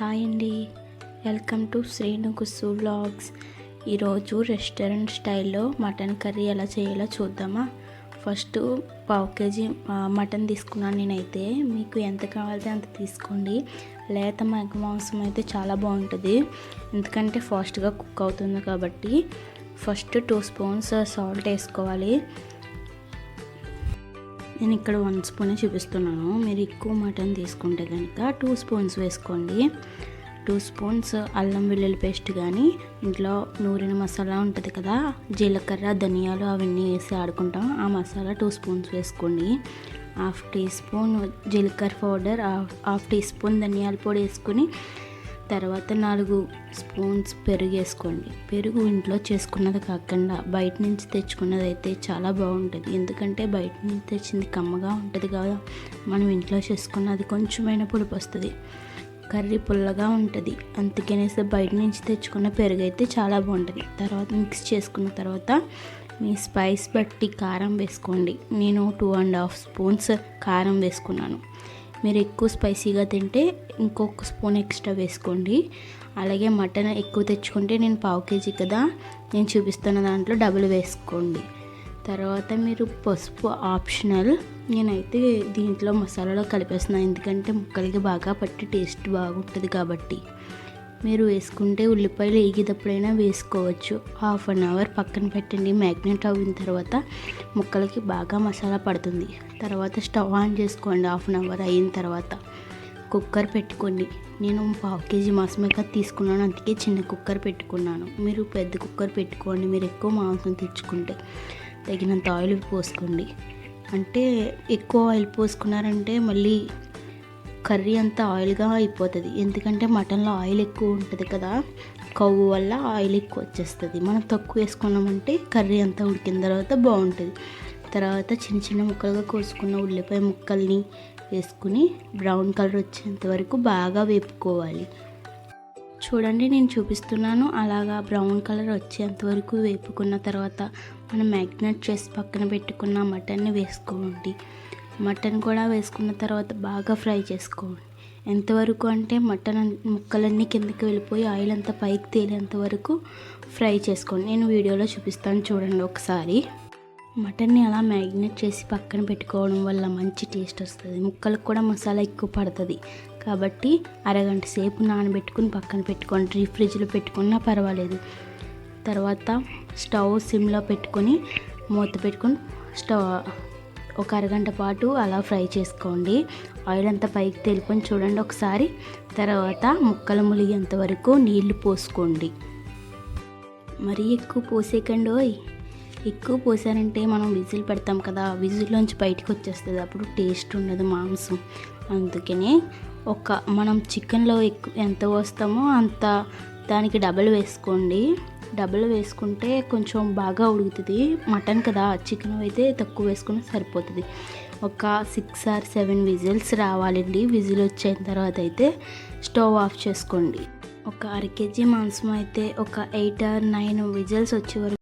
Hi అండి. Welcome to Srinu Kussu vlogs. ఈరోజు restaurant స్టైల్లో మటన్ కర్రీ ఎలా చేయాలో చూద్దామా? ఫస్ట్ పావు కేజీ మటన్ తీసుకున్నాను నేనైతే. మీకు ఎంత కావాలితే అంత తీసుకోండి. లేత మగ్గ మాంసం అయితే చాలా బాగుంటుంది. ఎందుకంటే ఫాస్ట్గా కుక్ అవుతుంది కాబట్టి ఫస్ట్ టూ స్పూన్స్ సాల్ట్ వేసుకోవాలి. నేను ఇక్కడ వన్ స్పూన్ చూపిస్తున్నాను. మీరు ఎక్కువ మటన్ తీసుకుంటే కనుక టూ స్పూన్స్ వేసుకోండి. టూ స్పూన్స్ అల్లం వెల్లుల్లి పేస్ట్ కానీ ఇంట్లో నూరిన మసాలా ఉంటుంది కదా జీలకర్ర ధనియాలు అవన్నీ వేసి ఆడుకుంటాం. ఆ మసాలా టూ స్పూన్స్ వేసుకోండి. హాఫ్ టీ స్పూన్ జీలకర్ర powder half half teaspoon ధనియాల పొడి వేసుకుని తర్వాత నాలుగు స్పూన్స్ పెరుగు వేసుకోండి. పెరుగు ఇంట్లో చేసుకున్నది కాకుండా బయట నుంచి తెచ్చుకున్నది అయితే చాలా బాగుంటుంది. ఎందుకంటే బయట నుంచి తెచ్చింది కమ్మగా ఉంటుంది కదా మనం ఇంట్లో చేసుకున్నది కొంచెమైన పులుపు వస్తుంది. కర్రీ పుల్లగా ఉంటుంది. అందుకనేసి బయట నుంచి తెచ్చుకున్న పెరుగు అయితే చాలా బాగుంటుంది. తర్వాత మిక్స్ చేసుకున్న తర్వాత మీ స్పైస్ బట్టి కారం వేసుకోండి. నేను టూ అండ్ హాఫ్ స్పూన్స్ కారం వేసుకున్నాను. మీరు ఎక్కువ స్పైసీగా తింటే ఇంకొక స్పూన్ ఎక్స్ట్రా వేసుకోండి. అలాగే మటన్ ఎక్కువ తెచ్చుకుంటే నేను పావు కేజీ కదా నేను చూపిస్తున్న దాంట్లో డబుల్ వేసుకోండి. తర్వాత మీరు పసుపు ఆప్షనల్ నేనైతే దీంట్లో మసాలాలో కలిపేస్తున్నాను ఎందుకంటే ముక్కలకి బాగా పట్టి టేస్ట్ బాగుంటుంది కాబట్టి. మీరు వేసుకుంటే ఉల్లిపాయలు వేగేటప్పుడైనా వేసుకోవచ్చు. హాఫ్ అన్ అవర్ పక్కన పెట్టండి. మ్యాగ్నెట్ అయిన తర్వాత ముక్కలకి బాగా మసాలా పడుతుంది. తర్వాత స్టవ్ ఆన్ చేసుకోండి. హాఫ్ అన్ అవర్ అయిన తర్వాత కుక్కర్ పెట్టుకోండి. నేను పావు కేజీ మాంసమే తీసుకున్నాను. అందుకే చిన్న కుక్కర్ పెట్టుకున్నాను. మీరు పెద్ద కుక్కర్ పెట్టుకోండి. మీరు ఎక్కువ మాంసం తెచ్చుకుంటే తగినంత ఆయిల్ పోసుకోండి. అంటే ఎక్కువ ఆయిల్ పోసుకున్నారంటే మళ్ళీ కర్రీ అంతా ఆయిల్గా అయిపోతుంది. ఎందుకంటే మటన్లో ఆయిల్ ఎక్కువ ఉంటుంది కదా కొవ్వు వల్ల ఆయిల్ ఎక్కువ వచ్చేస్తుంది. మనం తక్కువ వేసుకున్నామంటే కర్రీ అంతా ఉడికిన తర్వాత బాగుంటుంది. తర్వాత చిన్న చిన్న ముక్కలుగా కోసుకున్న ఉల్లిపాయ ముక్కల్ని వేసుకుని బ్రౌన్ కలర్ వచ్చేంత వరకు బాగా వేపుకోవాలి. చూడండి నేను చూపిస్తున్నాను. అలాగా బ్రౌన్ కలర్ వచ్చేంత వరకు వేపుకున్న తర్వాత మనం మ్యాగ్నెట్ చేసి పక్కన పెట్టుకున్న మటన్ని వేసుకోండి. మటన్ కూడా వేసుకున్న తర్వాత బాగా ఫ్రై చేసుకోండి. ఎంతవరకు అంటే మటన్ అన్- ముక్కలన్నీ కిందకి వెళ్ళిపోయి ఆయిల్ అంతా పైకి తేలేంత వరకు ఫ్రై చేసుకోండి. నేను వీడియోలో చూపిస్తాను చూడండి ఒకసారి. మటన్ని అలా మ్యాగ్నేట్ చేసి పక్కన పెట్టుకోవడం వల్ల మంచి టేస్ట్ వస్తుంది. ముక్కలకు కూడా మసాలా ఎక్కువ పడుతుంది. కాబట్టి అరగంట సేపు నానబెట్టుకుని పక్కన పెట్టుకోండి. డీప్ ఫ్రిడ్జ్లో పెట్టుకున్నా పర్వాలేదు. తర్వాత స్టవ్ సిమ్లో పెట్టుకొని మూత పెట్టుకొని స్టవ్ ఒక అరగంట పాటు అలా ఫ్రై చేసుకోండి. ఆయిల్ అంతా పైకి తెలుపుకొని చూడండి ఒకసారి. తర్వాత ముక్కలు ములిగేంత వరకు నీళ్ళు పోసుకోండి. మరీ ఎక్కువ పోసేకండి ఓయ్. ఎక్కువ పోసారంటే మనం విజిల్ పెడతాం కదా విజిల్లోంచి బయటకు వచ్చేస్తుంది. అప్పుడు టేస్ట్ ఉండదు మాంసం. అందుకనే ఒక మనం చికెన్లో ఎక్కువ ఎంత పోస్తామో అంత దానికి డబల్ వేసుకోండి. డబల్ వేసుకుంటే కొంచెం బాగా ఉడుకుతుంది. మటన్ కదా చికెన్ అయితే తక్కువ వేసుకుని సరిపోతుంది. ఒక సిక్స్ ఆర్ సెవెన్ విజిల్స్ రావాలండి. విజిల్ వచ్చిన తర్వాత అయితే స్టవ్ ఆఫ్ చేసుకోండి. ఒక అర కేజీ మాంసం అయితే ఒక ఎయిట్ ఆర్ నైన్ విజిల్స్ వచ్చే వరకు